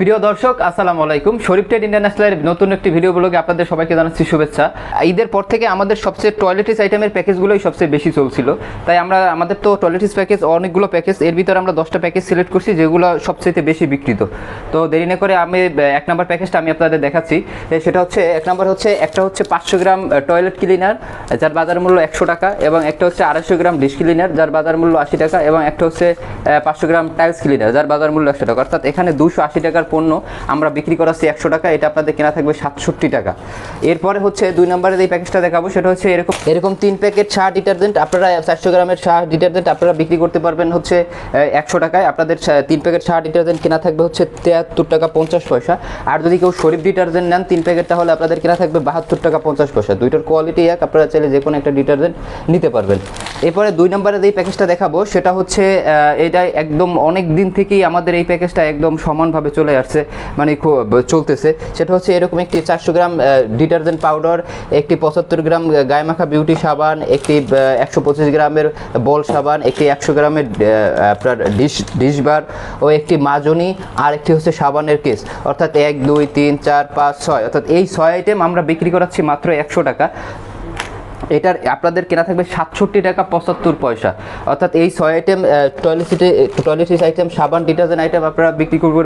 প্রিয় দর্শক, আসসালামু আলাইকুম। শরীফ টেড ইন্টারন্যাশনালের নতুন একটি ভিডিও ব্লগে আপনাদের সবাইকে জানাচ্ছি শুভেচ্ছা। ঈদের পর থেকে আমাদের সবচেয়ে টয়লেটিস আইটেমের প্যাকেজগুলোই সবচেয়ে বেশি চলছিল। তাই আমরা, আমাদের তো টয়লেটিস প্যাকেজ অনেকগুলো প্যাকেজ এর ভিতরে আমরা দশটা প্যাকেজ সিলেক্ট করছি, যেগুলো সবচেয়ে বেশি বিক্রিত। তো দেরি না করে আমি এক নম্বর প্যাকেজটা আমি আপনাদের দেখাচ্ছি। সেটা হচ্ছে, এক নম্বর হচ্ছে, একটা হচ্ছে পাঁচশো গ্রাম টয়লেট ক্লিনার যার বাজার মূল্য একশো টাকা, এবং একটা হচ্ছে আড়াইশো গ্রাম ডিশ ক্লিনার যার বাজার মূল্য আশি টাকা, এবং একটা হচ্ছে পাঁচশো গ্রাম টাইলস ক্লিনার যার বাজার মূল্য একশো টাকা। অর্থাৎ এখানে দুশো আশি টাকার পণ্য আমরা বিক্রি করাচ্ছি একশো টাকা, এটা আপনাদের কেনা থাকবে সাতষট্টি টাকা। এরপরে হচ্ছে দুই নম্বরের এই প্যাকেজটা দেখাবো, সেটা হচ্ছে এরকম এরকম তিন প্যাকেট চা ডিটারজেন্ট, আপনারা চারশো গ্রামের চা ডিটারজেন্ট আপনারা বিক্রি করতে পারবেন হচ্ছে একশো টাকায়। আপনাদের তিন প্যাকেট চা ডিটারজেন্ট কেনা থাকবে হচ্ছে তেহাত্তর টাকা পঞ্চাশ পয়সা। আর যদি কেউ শরীফ ডিটারজেন্ট নেন তিন প্যাকেট, তাহলে আপনাদের কেনা থাকবে বাহাত্তর টাকা পঞ্চাশ পয়সা। দুইটার কোয়ালিটি এক, আপনারা চাইলে যে কোনো একটা ডিটারজেন্ট নিতে পারবেন। এরপরে দুই নম্বরের এই প্যাকেজটা দেখাবো, সেটা হচ্ছে এটা একদম অনেক দিন থেকেই আমাদের এই প্যাকেজটা একদম সমানভাবে চলে আসছে মানে চলতেছে। সেটা হচ্ছে এরকম একটি চারশো গ্রাম ডিটারজেন্ট পাউডার, একটি পঁচাত্তর গ্রাম গায়ে মাখা বিউটি সাবান, একটি একশো পঁচিশ গ্রামের বল সাবান, একটি একশো গ্রামের আপনার ডিশ ডিশ বার ও একটি মাজনি, আর একটি হচ্ছে সাবানের কেস। অর্থাৎ এক, দুই, তিন, চার, পাঁচ, ছয়, অর্থাৎ এই ছয় আইটেম আমরা বিক্রি করাচ্ছি মাত্র একশো টাকা। এটার আপনাদের কেনা থাকবে সাতষট্টি টাকা পঁচাত্তর পয়সা। অর্থাৎ এই ছয় আইটেম টয়লেট টয়লেটিস আইটেম সাবান ডিটারজেন্ট আইটেম আপনারা বিক্রি করবেন।